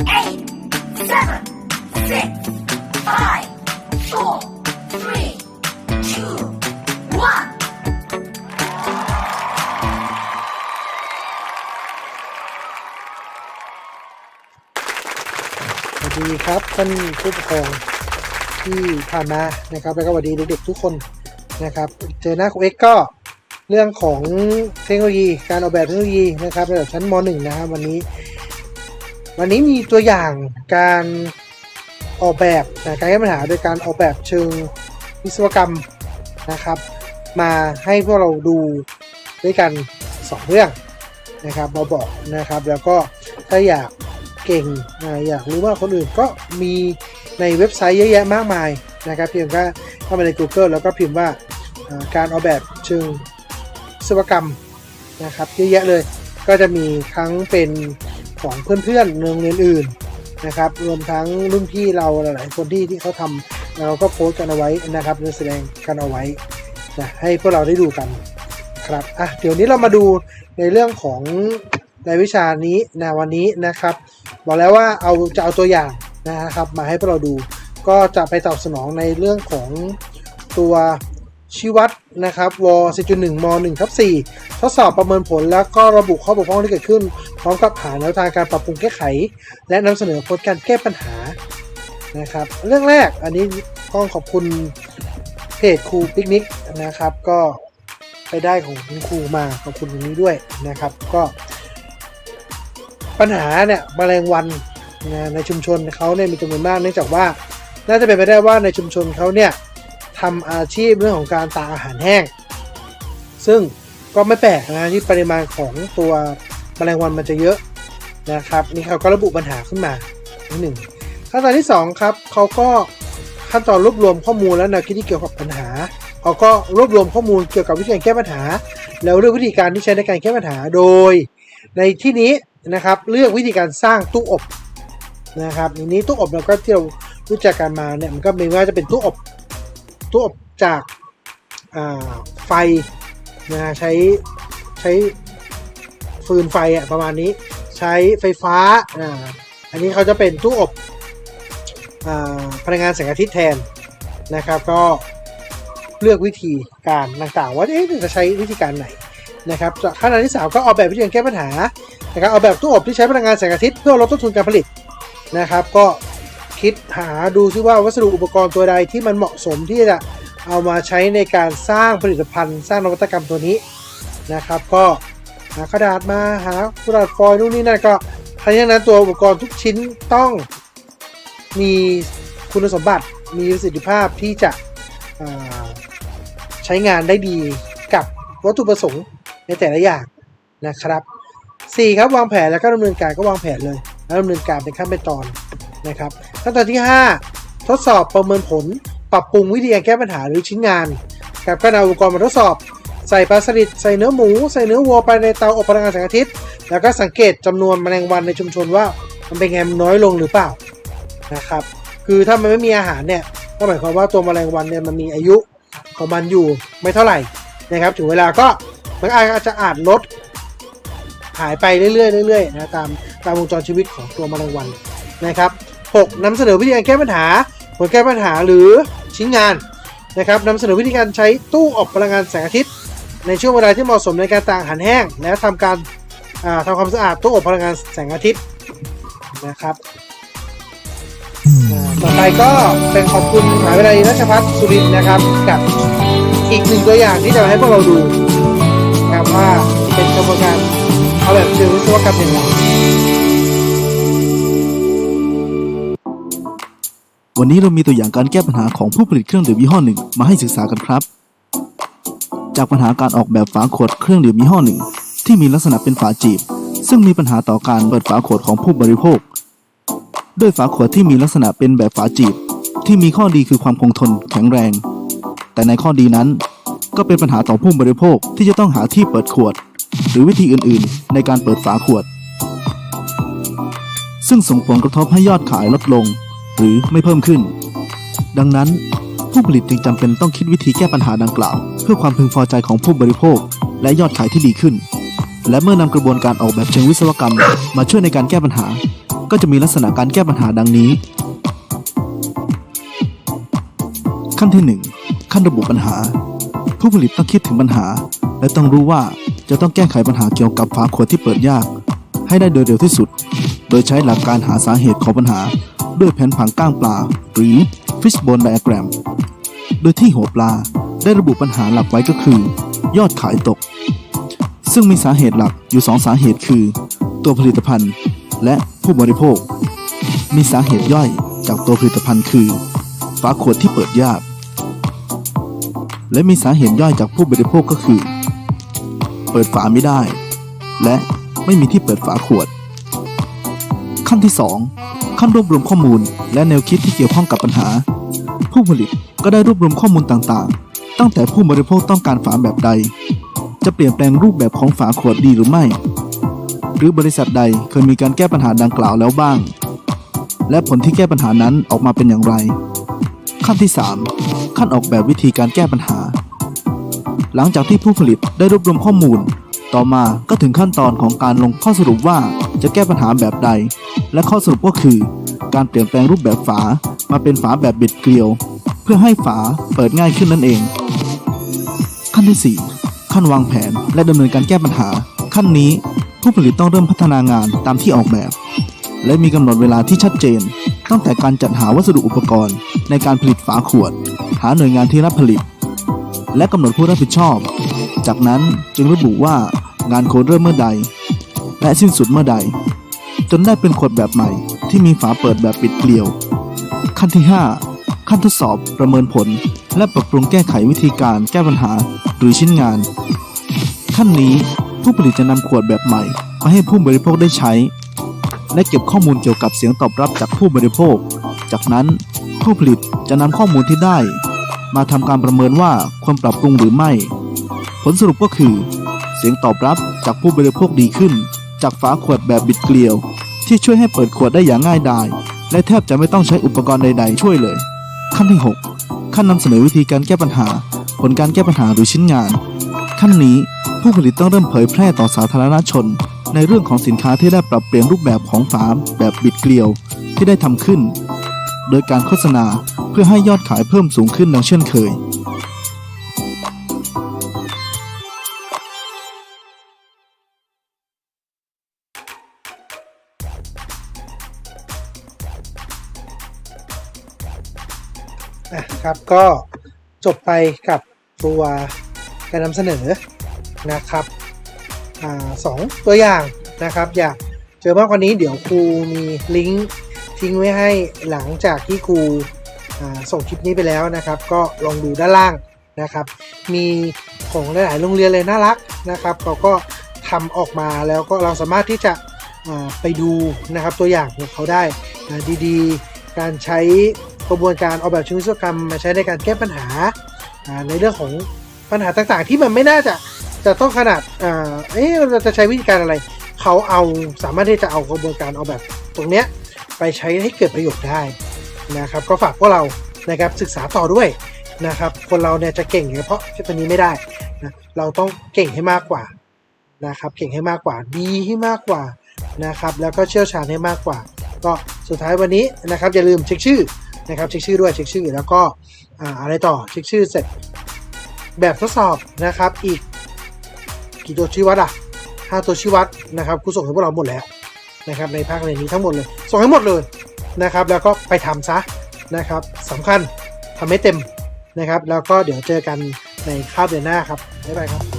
eight, seven, six, five, four, three, two, one. สวัสดีครับท่านผู้ปกครองที่ผ่านมานะครับ แล้วก็สวัสดีเด็กๆทุกคนนะครับ เจอหน้าครูเอ็กซ์ก็เรื่องของเทคโนโลยีการออกแบบเทคโนโลยีนะครับระดับชั้นม .1 นะครับวันนี้ วันนี้มีตัวอย่างการออกแบบนะการแก้ปัญหาโดยการออกแบบเชิงวิศวกรรมนะครับ มาให้พวกเราดูด้วยกันสองเรื่องนะครับมาบอกนะครับ แล้วก็ถ้าอยากเก่งอ่าอยากรู้ว่าคนอื่นก็มีในเว็บไซต์เยอะแยะมากมายนะครับ เพียงแค่เข้ามาใน Google แล้วก็พิมพ์ว่าอ่าการออกแบบเชิงวิศวกรรมนะครับเยอะแยะเลยก็จะมีทั้งเป็น ของเพื่อนๆโรงเรียนอื่นนะครับ รวมทั้งรุ่นพี่เราหลายๆคนที่ที่เขาทำเราก็โพสต์กันเอาไว้นะครับแสดงกันเอาไว้นะให้พวกเราได้ดูกันครับอะเดี๋ยวนี้เรามาดูในเรื่องของในวิชานี้นะวันนี้นะครับ บอกแล้วว่าเอาจะเอาตัวอย่างนะครับ มาให้พวกเราดูก็จะไปตอบสนองในเรื่องของตัวชี้วัดนะครับว4.1ม1ทับ4ทดสอบประเมินผลแล้วก็ระบุข้อบกพร่องที่เกิดขึ้น พร้อมกับหาแนวทางการปรับปรุงแก้ไข และนำเสนอผลการแก้ปัญหานะครับ เรื่องแรกอันนี้ต้องขอบคุณเพจครูปิกนิกนะครับ ก็ไปได้ของคุณครูมาขอบคุณตรงนี้ด้วยนะครับ ก็ ปัญหาเนี่ยแมลงวันนะในชุมชนเขาเนี่ยมีจำนวนมากเนื่องจากว่า น่าจะเป็นไปได้ว่าในชุมชนเขาเนี่ยทำอาชีพเรื่องของการตากอาหารแห้ง ซึ่งก็ไม่แปลกนะที่ปริมาณของตัว แมลงวันมันจะเยอะนะครับนี่เขาก็ระบุปัญหาขึ้นมาที่หนึ่งขั้นตอนที่สองครับเขาก็ขั้นตอนรวบรวมข้อมูลและแนวคิดที่เกี่ยวกับปัญหาเขาก็รวบรวมข้อมูลเกี่ยวกับวิธีการแก้ปัญหา แล้วเลือกวิธีการที่ใช้ในการแก้ปัญหาโดย ในที่นี้นะครับเลือกวิธีการสร้างตู้อบนะครับทีนี้ตู้อบเราก็ที่เรารู้จักกันมาเนี่ยมันก็มีว่าจะเป็นตู้อบตู้อบจากาไฟนะฮะใช้ใช้ ฟืนไฟอะประมาณนี้ใช้ไฟฟ้าอ่าอันนี้เขาจะเป็นตู้อบอ่าพลังงานแสงอาทิตย์แทนนะครับ ก็เลือกวิธีการต่างๆ ว่าเอ๊ะจะใช้วิธีการไหนนะครับขั้นตอนที่ 3 ก็ออกแบบวิธีการแก้ปัญหานะครับออกแบบตู้อบที่ใช้พลังงานแสงอาทิตย์เพื่อลดต้นทุนการผลิตนะครับ ก็คิดหาดูซิว่าวัสดุอุปกรณ์ตัวใดที่มันเหมาะสมที่จะเอามาใช้ในการสร้างผลิตภัณฑ์ สร้างนวัตกรรมตัวนี้นะครับ ก็ หากระดาษมาหากระดาษฟอยล์นู่นนี่นั่นก็ทั้งนั้นตัวอุปกรณ์ทุกชิ้นต้องมีคุณสมบัติมีประสิทธิภาพที่จะใช้งานได้ดีกับวัตถุประสงค์ในแต่ละอย่างนะครับ 4 ครับวางแผนแล้วก็ดำเนินการก็วางแผนเลย แล้วดำเนินการเป็นขั้นเป็นตอนนะครับขั้นตอนที่ 5 ทดสอบประเมินผล ปรับปรุงวิธีการแก้ปัญหาหรือชิ้นงานครับก็นำอุปกรณ์มาทดสอบ ใส่ปลาสลิดใส่เนื้อหมู ใส่เนื้อวัวไปในเตาอบพลังงานแสงอาทิตย์ แล้วก็สังเกตจำนวนแมลงวันในชุมชนว่ามันเป็นไงมันน้อยลงหรือเปล่านะครับ คือถ้ามันไม่มีอาหารเนี่ยก็หมายความว่าตัวแมลงวันเนี่ยมันมีอายุของมันอยู่ไม่เท่าไหร่นะครับถึงเวลาก็มันอาจจะอาจลดหายไปเรื่อยๆเรื่อยๆนะตามตามวงจรชีวิตของตัวแมลงวันนะครับ 6. นำเสนอวิธีการแก้ปัญหาผลแก้ปัญหาหรือชิ้นงานนะครับนำเสนอวิธีการใช้ตู้อบพลังงานแสงอาทิตย์ ในช่วงเวลาที่เหมาะสมในการตากอาหารแห้ง และทำการาทำความสะอาดตู้อบพลังงานแสงอาทิตย์นะครับต่อไปก็เป็นขอบคุณมหาวิทยาลัยราชภัฏสุรินทร์นะครับ กับอีกหนึ่งตัวอย่างที่จะมาให้พวกเราดูนะครับว่าเป็นกระบวนการเอาแบบเชิงวิศวกรรมอยังไงวันนี้เรามีตัวอย่างการแก้ปัญหาของผู้ผลิตเครื่องดื่มยี่ห้อหนึ่งมาให้ศึกษากันครับ จากปัญหาการออกแบบฝาขวดเครื่องดื่มยี่ห้อหนึ่ง ที่มีลักษณะเป็นฝาจีบ ซึ่งมีปัญหาต่อการเปิดฝาขวดของผู้บริโภค ด้วยฝาขวดที่มีลักษณะเป็นแบบฝาจีบ ที่มีข้อดีคือความคงทนแข็งแรง แต่ในข้อดีนั้น ก็เป็นปัญหาต่อผู้บริโภคที่จะต้องหาที่เปิดขวด หรือวิธีอื่นๆ ในการเปิดฝาขวด ซึ่งส่งผลกระทบให้ยอดขายลดลง หรือไม่เพิ่มขึ้น ดังนั้นผู้ผลิตจึงจำเป็นต้องคิดวิธีแก้ปัญหาดังกล่าว เพื่อความพึงพอใจของผู้บริโภค และยอดขายที่ดีขึ้น และเมื่อนำกระบวนการออกแบบเชิงวิศวกรรม มาช่วยในการแก้ปัญหาก็ก็จะมีลักษณะการแก้ปัญหาดังนี้ ขั้นที่ 1 ขั้นระบุปัญหา ผู้ผลิตต้องคิดถึงปัญหา และต้องรู้ว่าจะต้องแก้ไขปัญหาเกี่ยวกับฝาขวดที่เปิดยาก ให้ได้โดยเร็วที่สุด โดยใช้หลักการหาสาเหตุของปัญหา ด้วยแผนผังก้างปลา หรือ fishbone diagram โดยที่หัวปลา ได้ระบุปัญหาหลักไว้ก็คือ ยอดขายตก ซึ่งมีสาเหตุหลักอยู่สองสาเหตุคือ ตัวผลิตภัณฑ์ และผู้บริโภค มีสาเหตุย่อยจากตัวผลิตภัณฑ์คือฝาขวดที่เปิดยาก และมีสาเหตุย่อยจากผู้บริโภคก็คือ เปิดฝาไม่ได้ และไม่มีที่เปิดฝาขวด ขั้นที่ 2 ขั้นรวบรวมข้อมูลและแนวคิดที่เกี่ยวข้องกับปัญหา ผู้ผลิตก็ได้รวบรวมข้อมูลต่างๆ ตั้งแต่ผู้บริโภคต้องการฝาแบบใด จะเปลี่ยนแปลงรูปแบบของฝาขวดดีหรือไม่ หรือบริษัทใดเคยมีการแก้ปัญหาดังกล่าวแล้วบ้าง และผลที่แก้ปัญหานั้นออกมาเป็นอย่างไร ขั้นที่ 3 ขั้นออกแบบวิธีการแก้ปัญหา หลังจากที่ผู้ผลิตได้รวบรวมข้อมูล ต่อมาก็ถึงขั้นตอนของการลงข้อสรุปว่าจะแก้ปัญหาแบบใด และข้อสรุปก็คือ การเปลี่ยนแปลงรูปแบบฝามาเป็นฝาแบบบิดเกลียว เพื่อให้ฝาเปิดง่ายขึ้นนั่นเอง ขั้นที่ 4 ขั้นวางแผนและดำเนินการแก้ปัญหา ขั้นนี้ผู้ผลิตต้องเริ่มพัฒนางานตามที่ออกแบบ และมีกำหนดเวลาที่ชัดเจน ตั้งแต่การจัดหาวัสดุอุปกรณ์ ในการผลิตฝาขวด หาหน่วยงานที่รับผลิต และกำหนดผู้รับผิดชอบ จากนั้นจึงระบุว่างานโคดเริ่มเมื่อใด และสิ้นสุดเมื่อใด จนได้เป็นขวดแบบใหม่ ที่มีฝาเปิดแบบปิดเกลียว ขั้นที่ 5 ขั้นทดสอบประเมินผล และปรับปรุงแก้ไขวิธีการแก้ปัญหาหรือชิ้นงาน ขั้นนี้ผู้ผลิตจะนำขวดแบบใหม่มาให้ผู้บริโภคได้ใช้ และเก็บข้อมูลเกี่ยวกับเสียงตอบรับจากผู้บริโภค จากนั้นผู้ผลิตจะนำข้อมูลที่ได้ มาทำการประเมินว่าควรปรับปรุงหรือไม่ ผลสรุปก็คือ เสียงตอบรับจากผู้บริโภคดีขึ้น จากฝาขวดแบบบิดเกลียว ที่ช่วยให้เปิดขวดได้อย่างง่ายดายและแทบจะไม่ต้องใช้อุปกรณ์ใด ๆ ช่วยเลย ขั้นที่ 6 ขั้นนำเสนอวิธีการแก้ปัญหา ผลการแก้ปัญหาหรือชิ้นงาน ขั้นนี้ผู้ผลิตต้องเริ่มเผยแพร่ต่อสาธารณชน ในเรื่องของสินค้าที่ได้ปรับเปลี่ยนรูปแบบของฝาแบบบิดเกลียวที่ได้ทำขึ้น โดยการโฆษณาเพื่อให้ยอดขายเพิ่มสูงขึ้นดังเช่นเคย นะครับ ก็จบไปกับตัวการนำเสนอนะครับอสองตัวอย่างนะครับ อยากเจอมากกว่านี้เดี๋ยวครูมีลิงก์ทิ้งไว้ให้หลังจากที่ครูส่งคลิปนี้ไปแล้วนะครับ ก็ลองดูด้านล่างนะครับ มีของหลายๆโรงเรียนเลยน่ารักนะครับเขาก็ทำออกมาแล้วก็เราสามารถที่จะไปดูนะครับตัวอย่างของเขาได้ดีๆ การใช้ กระบวนการออกแบบเชิงวิศวกรรมมาใช้ในการแก้ปัญหาในเรื่องของปัญหาต่างๆ ที่มันไม่น่าจะจะต้องขนาดเอ๊ะเราจะใช้วิธีการอะไร เขาเอาสามารถที่จะเอากระบวนการออกแบบตรงเนี้ยไปใช้ให้เกิดประโยชน์ได้นะครับ ก็ฝากพวกเรานะครับศึกษาต่อด้วยนะครับ คนเราเนี่ยจะเก่งเฉพาะตัวนี้ไม่ได้นะเราต้องเก่งให้มากกว่านะครับ เก่งให้มากกว่าดีให้มากกว่านะครับ แล้วก็เชี่ยวชาญให้มากกว่า ก็สุดท้ายวันนี้นะครับอย่าลืมเช็คชื่อ นะครับเช็คชื่อด้วยเช็คชื่อแล้วก็อ่าอะไรต่อเช็คชื่อเสร็จ แบบทดสอบนะครับอีกกี่ตัวชี้วัดอะห้าตัวชี้วัดนะครับครูส่งให้พวกเราหมดแล้วนะครับในภาคเรียนนี้ทั้งหมดเลย ส่งให้หมดเลยนะครับ แล้วก็ไปทำซะนะครับสำคัญทำให้เต็มนะครับ แล้วก็เดี๋ยวเจอกันในคาบเดือนหน้าครับบ๊ายบายครับ